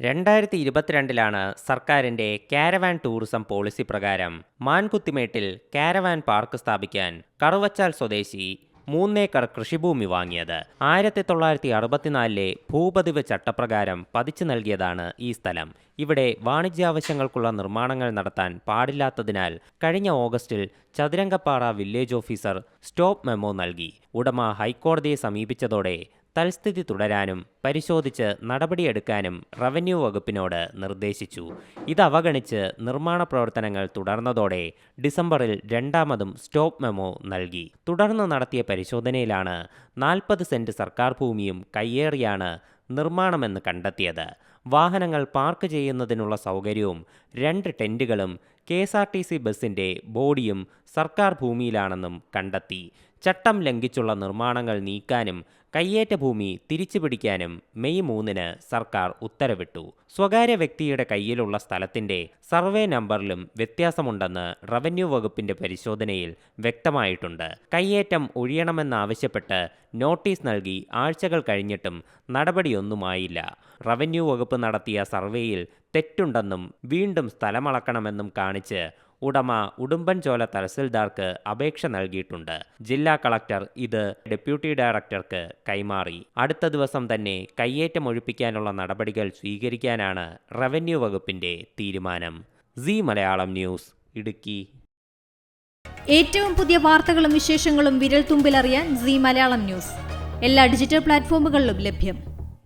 രണ്ടായിരത്തി ഇരുപത്തിരണ്ടിലാണ് സർക്കാരിന്റെ caravan tourism policy പ്രകാരം മാൻകുത്തിമേട്ടിൽ കാരവാൻ പാർക്ക് സ്ഥാപിക്കാൻ കറുവച്ചാൽ സ്വദേശി മൂന്നേക്കർ കൃഷിഭൂമി വാങ്ങിയത്. ആയിരത്തി തൊള്ളായിരത്തി അറുപത്തിനാലിലെ ഭൂപതിവ് ചട്ടപ്രകാരം പതിച്ചു നൽകിയതാണ് ഈ സ്ഥലം. ഇവിടെ വാണിജ്യാവശ്യങ്ങൾക്കുള്ള നിർമ്മാണങ്ങൾ നടത്താൻ പാടില്ലാത്തതിനാൽ കഴിഞ്ഞ ഓഗസ്റ്റിൽ Chathurangappara village officer stop memo നൽകി. ഉടമ ഹൈക്കോടതിയെ സമീപിച്ചതോടെ തൽസ്ഥിതി തുടരാനും പരിശോധിച്ച് നടപടിയെടുക്കാനും റവന്യൂ വകുപ്പിനോട് നിർദ്ദേശിച്ചു. ഇത് അവഗണിച്ച് നിർമ്മാണ പ്രവർത്തനങ്ങൾ തുടർന്നതോടെ ഡിസംബറിൽ രണ്ടാമതും സ്റ്റോപ്പ് മെമോ നൽകി. തുടർന്ന് നടത്തിയ പരിശോധനയിലാണ് നാൽപ്പത് സെന്റ് സർക്കാർ ഭൂമിയും കയ്യേറിയാണ് നിർമ്മാണമെന്ന് കണ്ടെത്തിയത്. വാഹനങ്ങൾ പാർക്ക് ചെയ്യുന്നതിനുള്ള സൗകര്യവും രണ്ട് ടെന്റുകളും K S R T C ബസിന്റെ ബോഡിയും സർക്കാർ ഭൂമിയിലാണെന്നും കണ്ടെത്തി. ചട്ടം ലംഘിച്ചുള്ള നിർമ്മാണങ്ങൾ നീക്കാനും കയ്യേറ്റ ഭൂമി തിരിച്ചുപിടിക്കാനും മെയ് മൂന്നിന് സർക്കാർ ഉത്തരവിട്ടു. സ്വകാര്യ വ്യക്തിയുടെ കയ്യിലുള്ള സ്ഥലത്തിന്റെ സർവേ നമ്പറിലും വ്യത്യാസമുണ്ടെന്ന് റവന്യൂ വകുപ്പിന്റെ പരിശോധനയിൽ വ്യക്തമായിട്ടുണ്ട്. കയ്യേറ്റം ഒഴിയണമെന്നാവശ്യപ്പെട്ട് നോട്ടീസ് നൽകി ആഴ്ചകൾ കഴിഞ്ഞിട്ടും നടപടിയൊന്നുമായില്ല. റവന്യൂ വകുപ്പ് നടത്തിയ സർവേയിൽ തെറ്റുണ്ടെന്നും വീണ്ടും സ്ഥലമളക്കണമെന്നും കാണിച്ച് ഉടമ ഉടുമ്പൻചോല തഹസിൽദാർക്ക് അപേക്ഷ നൽകിയിട്ടുണ്ട്. ജില്ലാ കളക്ടർ ഇത് ഡെപ്യൂട്ടി ഡയറക്ടർക്ക് കൈമാറി. അടുത്ത ദിവസം തന്നെ കയ്യേറ്റം ഒഴിപ്പിക്കാനുള്ള നടപടികൾ സ്വീകരിക്കാനാണ് റവന്യൂ വകുപ്പിന്റെ തീരുമാനം. C Malayalam news Idukki. ഏറ്റവും പുതിയ വാർത്തകളും വിശേഷങ്ങളും വിരൽ തുമ്പിലറിയാൻ സി മലയാളം ന്യൂസ്. എല്ലാ ഡിജിറ്റൽ പ്ലാറ്റ്ഫോമുകളിലും ലഭ്യം.